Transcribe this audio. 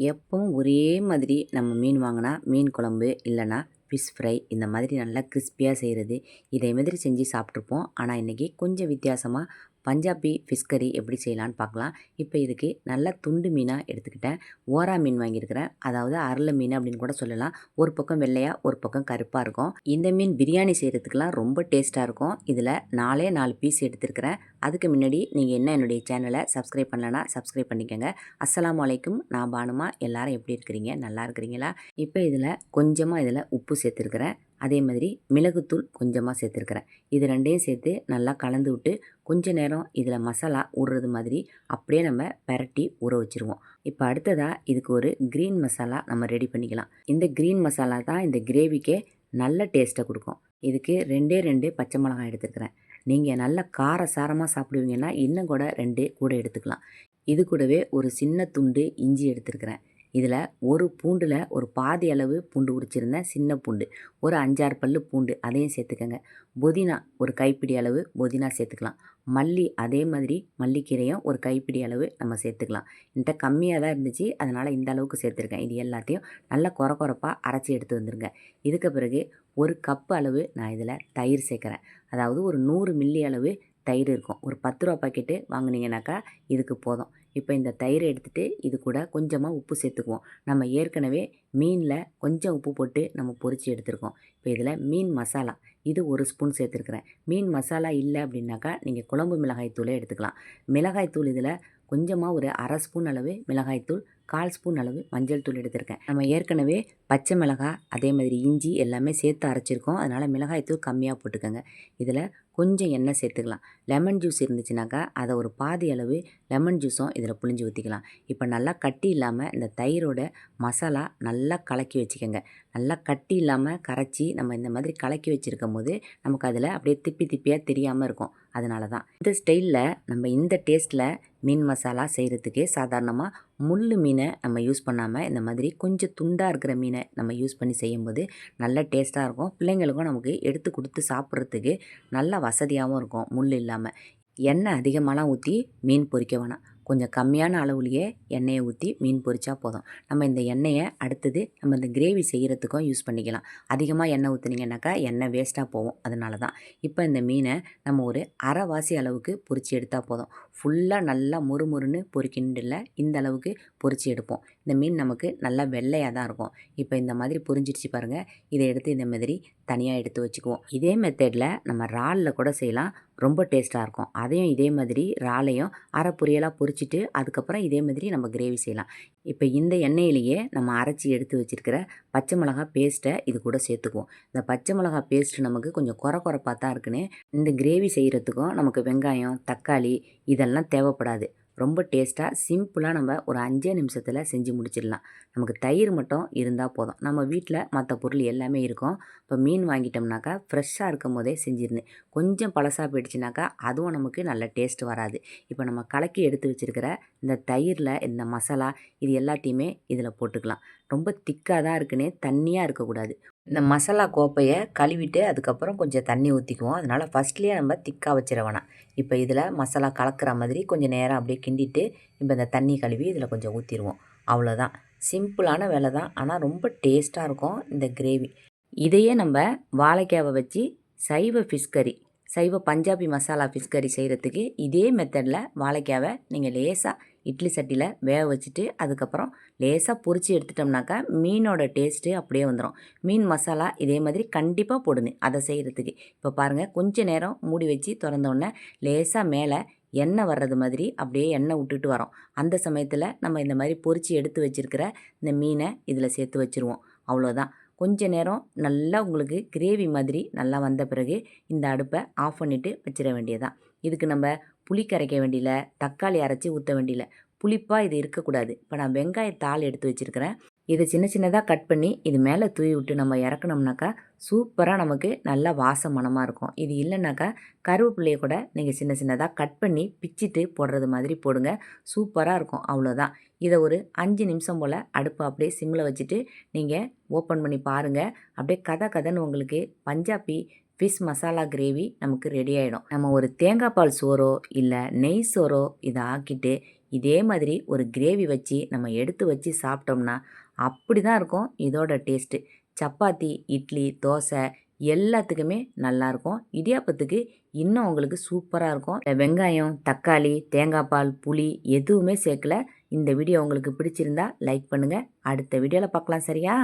எப்பவும் ஒரே மாதிரி நம்ம மீன் வாங்கினா மீன் குழம்பு இல்லைன்னா ஃபிஷ் ஃப்ரை இந்த மாதிரி நல்லா கிறிஸ்பியாக செய்கிறது இதே மாதிரி செஞ்சு சாப்பிட்ருப்போம் ஆனால் இன்றைக்கி கொஞ்சம் வித்தியாசமாக பஞ்சாபி ஃபிஷ் கறி எப்படி செய்யலான்னு பார்க்கலாம். இப்போ இதுக்கு நல்லா துண்டு மீனாக எடுத்துக்கிட்டேன். ஓரா மீன் வாங்கியிருக்கிறேன். அதாவது அரள மீன் அப்படின்னு கூட சொல்லலாம். ஒரு பக்கம் வெள்ளையாக ஒரு பக்கம் கருப்பாக இருக்கும். இந்த மீன் பிரியாணி செய்கிறதுக்கெலாம் ரொம்ப டேஸ்ட்டாக இருக்கும். இதில் நாலே நாலு பீஸ் எடுத்துருக்கிறேன். அதுக்கு முன்னாடி நீங்கள் என்ன என்னுடைய சேனலை சப்ஸ்கிரைப் பண்ணலன்னா சப்ஸ்கிரைப் பண்ணிக்கோங்க. அஸ்லாம் வலைக்கும் நான் பானுமா. எல்லாரும் எப்படி இருக்கிறீங்க? நல்லா இருக்கிறீங்களா? இப்போ இதில் கொஞ்சமாக இதில் உப்பு சேர்த்துருக்குறேன். அதே மாதிரி மிளகுத்தூள் கொஞ்சமாக சேர்த்துருக்குறேன். இது ரெண்டையும் சேர்த்து நல்லா கலந்து விட்டு கொஞ்ச நேரம் இதில் மசாலா ஊறுறது மாதிரி அப்படியே நம்ம பரட்டி ஊற வச்சுருவோம். இப்போ அடுத்ததாக இதுக்கு ஒரு க்ரீன் மசாலா நம்ம ரெடி பண்ணிக்கலாம். இந்த க்ரீன் மசாலா தான் இந்த கிரேவிக்கே நல்ல டேஸ்ட்டை கொடுக்கும். இதுக்கு ரெண்டே ரெண்டு பச்சை மிளகாய் எடுத்துருக்குறேன். நீங்கள் நல்ல கார சாரமாக சாப்பிடுவீங்கன்னா இன்னும் கூட ரெண்டு கூட எடுத்துக்கலாம். இது கூடவே ஒரு சின்ன துண்டு இஞ்சி எடுத்துருக்குறேன். இதில் ஒரு பூண்டில் ஒரு பாதி அளவு பூண்டு உரிச்சிருந்தேன் சின்ன பூண்டு ஒரு அஞ்சாறு பல்லு பூண்டு அதையும் சேர்த்துக்கங்க. புதினா ஒரு கைப்பிடி அளவு புதினா சேர்த்துக்கலாம். மல்லி அதே மாதிரி மல்லிக்கீரையும் ஒரு கைப்பிடி அளவு நம்ம சேர்த்துக்கலாம். என்கிட்ட கம்மியாக தான் இருந்துச்சு அதனால் இந்த அளவுக்கு சேர்த்துருக்கேன். இது எல்லாத்தையும் நல்லா குற குறப்பாக அரைச்சி எடுத்து வந்துருங்க. இதுக்கு பிறகு ஒரு கப் அளவு நான் இதில் தயிர் சேர்க்குறேன். அதாவது ஒரு நூறு மில்லி அளவு தயிர் இருக்கும். ஒரு பத்து ரூபா பாக்கெட்டு வாங்கினீங்கனாக்கா இதுக்கு போதும். இப்போ இந்த தயிரை எடுத்துகிட்டு இது கூட கொஞ்சமாக உப்பு சேர்த்துக்குவோம். நம்ம ஏற்கனவே மீனில் கொஞ்சம் உப்பு போட்டு நம்ம பொரித்து எடுத்துருக்கோம். இப்போ இதில் மீன் மசாலா இது ஒரு ஸ்பூன் சேர்த்துருக்குறேன். மீன் மசாலா இல்லை அப்படின்னாக்கா நீங்கள் குழம்பு மிளகாய் தூளே எடுத்துக்கலாம். மிளகாய் தூள் இதில் கொஞ்சமாக ஒரு அரை ஸ்பூன் அளவு மிளகாய்த்தூள் கால் ஸ்பூன் அளவு மஞ்சள் தூள் எடுத்திருக்கேன். நம்ம ஏற்கனவே பச்சை மிளகாய் அதே மாதிரி இஞ்சி எல்லாமே சேர்த்து அரைச்சிருக்கோம். அதனால் மிளகாய்த்தூள் கம்மியாக போட்டுக்கோங்க. இதில் கொஞ்சம் எண்ணெய் சேர்த்துக்கலாம். லெமன் ஜூஸ் இருந்துச்சுனாக்கா அதை ஒரு பாதி அளவு லெமன் ஜூஸும் இதில் புளிஞ்சு ஊற்றிக்கலாம் இப்போ நல்லா கட்டி இல்லாமல் இந்த தயிரோட மசாலா நல்லா கலக்கி வச்சுக்கோங்க. நல்லா கட்டி இல்லாமல் கரைச்சி நம்ம இந்த மாதிரி கலக்கி வச்சுருக்கும் போது நமக்கு அதில் அப்படியே திப்பி திப்பியாக தெரியாமல் இருக்கும். அதனால தான். இந்த ஸ்டைலில் நம்ம இந்த டேஸ்ட்டில் மீன் மசாலா செய்கிறதுக்கு சாதாரணமாக முள் மீனை நம்ம யூஸ் பண்ணாமல் இந்த மாதிரி கொஞ்சம் துண்டாக இருக்கிற மீனை நம்ம யூஸ் பண்ணி செய்யும்போது நல்ல டேஸ்ட்டாக இருக்கும். பிள்ளைங்களுக்கும் நமக்கு எடுத்து கொடுத்து சாப்பிட்றதுக்கு நல்லா வசதியாகவும் இருக்கும் முள் இல்லாமல் எண்ணெய் அதிகமாகலாம் ஊற்றி மீன் பொரிக்க வேணாம். கொஞ்சம் கம்மியான அளவுலேயே எண்ணெயை ஊற்றி மீன் பொரிச்சா போதும். நம்ம இந்த எண்ணெயை அடுத்தது நம்ம இந்த கிரேவி செய்கிறதுக்கும் யூஸ் பண்ணிக்கலாம். அதிகமாக எண்ணெய் ஊற்றுனீங்கன்னாக்கா எண்ணெய் வேஸ்ட்டாக போகும். அதனால தான் இப்போ இந்த மீனை நம்ம ஒரு அரைவாசி அளவுக்கு பொரித்து எடுத்தால் போதும். ஃபுல்லாக நல்லா முறுமுறுன்னு இல்லை இந்த அளவுக்கு பொரித்து எடுப்போம். இந்த மீன் நமக்கு நல்லா வெள்ளையாக தான் இருக்கும். இப்போ இந்த மாதிரி பொரிஞ்சிடுச்சு பாருங்கள் இதை எடுத்து இந்த மாதிரி தனியாக எடுத்து வச்சுக்குவோம். இதே மெத்தடில் நம்ம இறாலில் கூட செய்யலாம். ரொம்ப டேஸ்ட்டாக இருக்கும். அதையும் இதே மாதிரி இறாலையும் அரை பொரியலாக பொரிச்சிட்டு அதுக்கப்புறம் இதே மாதிரி நம்ம கிரேவி செய்யலாம். இப்போ இந்த எண்ணெயிலேயே நம்ம அரைச்சி எடுத்து வச்சுருக்கிற பச்சை மிளகா பேஸ்ட்டை இது கூட சேர்த்துக்குவோம். இந்த பச்சை மிளகா பேஸ்ட்டு நமக்கு கொஞ்சம் குறை குறைப்பாக தான் இருக்குன்னு இந்த கிரேவி செய்கிறதுக்கும் நமக்கு வெங்காயம் தக்காளி இதெல்லாம் தேவைப்படாது. ரொம்ப டேஸ்ட்டாக சிம்பிளாக நம்ம ஒரு அஞ்சே நிமிஷத்தில் செஞ்சு முடிச்சிடலாம். நமக்கு தயிர் மட்டும் இருந்தால் போதும். நம்ம வீட்டில் மற்ற பொருள் எல்லாமே இருக்கும். இப்போ மீன் வாங்கிட்டோம்னாக்கா ஃப்ரெஷ்ஷாக இருக்கும் போதே செஞ்சிருந்தேன். கொஞ்சம் பழசாக போயிடுச்சுனாக்கா அதுவும் நமக்கு நல்ல டேஸ்ட் வராது. இப்போ நம்ம கலக்கி எடுத்து வச்சுருக்கிற இந்த தயிரில் இந்த மசாலா இது எல்லாத்தையுமே இதில் போட்டுக்கலாம். ரொம்ப திக்காக தான் இருக்குன்னே தண்ணியாக இருக்கக்கூடாது. இந்த மசாலா கோப்பையை கழுவிட்டு அதுக்கப்புறம் கொஞ்சம் தண்ணி ஊற்றிக்குவோம் அதனால் ஃபஸ்ட்லேயே நம்ம திக்காக வச்சிட வேணாம். இப்போ இதில் மசாலா கலக்கிற மாதிரி கொஞ்சம் நேரம் அப்படியே கிண்டிட்டு இப்போ இந்த தண்ணி கழுவி இதில் கொஞ்சம் ஊற்றிடுவோம் அவ்வளோதான் சிம்பிளான வேலை தான் ஆனால் ரொம்ப டேஸ்ட்டாக இருக்கும் இந்த கிரேவி. இதையே நம்ம வாழைக்காவை வச்சு சைவ ஃபிஷ் கறி சைவ பஞ்சாபி மசாலா ஃபிஷ் கறி செய்கிறதுக்கு இதே மெத்தடில் வாழைக்காவை நீங்கள் லேசாக இட்லி சட்டியில் வேக வச்சுட்டு அதுக்கப்புறம் லேசாக பொரித்து எடுத்துட்டோம்னாக்கா மீனோட டேஸ்ட்டு அப்படியே வந்துடும் மீன் மசாலா இதே மாதிரி கண்டிப்பாக போடுங்க அதை செய்கிறதுக்கு இப்போ பாருங்கள் கொஞ்ச நேரம் மூடி வச்சு திறந்தோடனே லேசாக மேலே எண்ணெய் வர்றது மாதிரி அப்படியே எண்ணெய் விட்டுட்டு வரோம். அந்த சமயத்தில் நம்ம இந்த மாதிரி பொரித்து எடுத்து வச்சுருக்கிற இந்த மீனை இதில் சேர்த்து வச்சுருவோம். அவ்வளோதான் கொஞ்ச நேரம் நல்லா உங்களுக்கு கிரேவி மாதிரி நல்லா வந்த பிறகு இந்த அடுப்பை ஆஃப் பண்ணிவிட்டு வச்சிட வேண்டியதான் இதுக்கு நம்ம புளி கரைக்க வேண்டியில தக்காளி அரைச்சி ஊற்ற வேண்டியில. புளிப்பாக இது இருக்கக்கூடாது. இப்போ நான் வெங்காயத்தாள் எடுத்து வச்சுருக்கிறேன். இதை சின்ன சின்னதாக கட் பண்ணி இது மேலே தூவி விட்டு நம்ம இறக்கணும்னாக்கா சூப்பராக நமக்கு நல்ல வாசமனமாக இருக்கும். இது இல்லைனாக்கா கருவேப்பிள்ளையை கூட நீங்கள் சின்ன சின்னதாக கட் பண்ணி பிச்சிட்டு போடுறது மாதிரி போடுங்க. சூப்பராக இருக்கும். அவ்வளோதான் இதை ஒரு அஞ்சு நிமிஷம் போல் அடுப்பை அப்படியே சிம்மில் வச்சுட்டு நீங்கள் ஓப்பன் பண்ணி பாருங்கள் அப்படியே கதை கதைன்னு உங்களுக்கு பஞ்சாபி ஃபிஷ் மசாலா கிரேவி நமக்கு ரெடி ஆகிடும் நம்ம ஒரு தேங்காய் பால் சோறோ இல்லை நெய் சோறோ இதை ஆக்கிட்டு இதே மாதிரி ஒரு கிரேவி வச்சு நம்ம எடுத்து வச்சு சாப்பிட்டோம்னா அப்படி தான் இருக்கும் இதோட டேஸ்ட்டு சப்பாத்தி இட்லி தோசை எல்லாத்துக்குமே நல்லாயிருக்கும் இடியாப்பத்துக்கு இன்னும் உங்களுக்கு சூப்பராக இருக்கும். வெங்காயம் தக்காளி தேங்காய் பால் புளி எதுவுமே சேர்க்கல. இந்த வீடியோ உங்களுக்கு பிடிச்சிருந்தா லைக் பண்ணுங்கள் அடுத்த வீடியோவில் பார்க்கலாம் சரியா?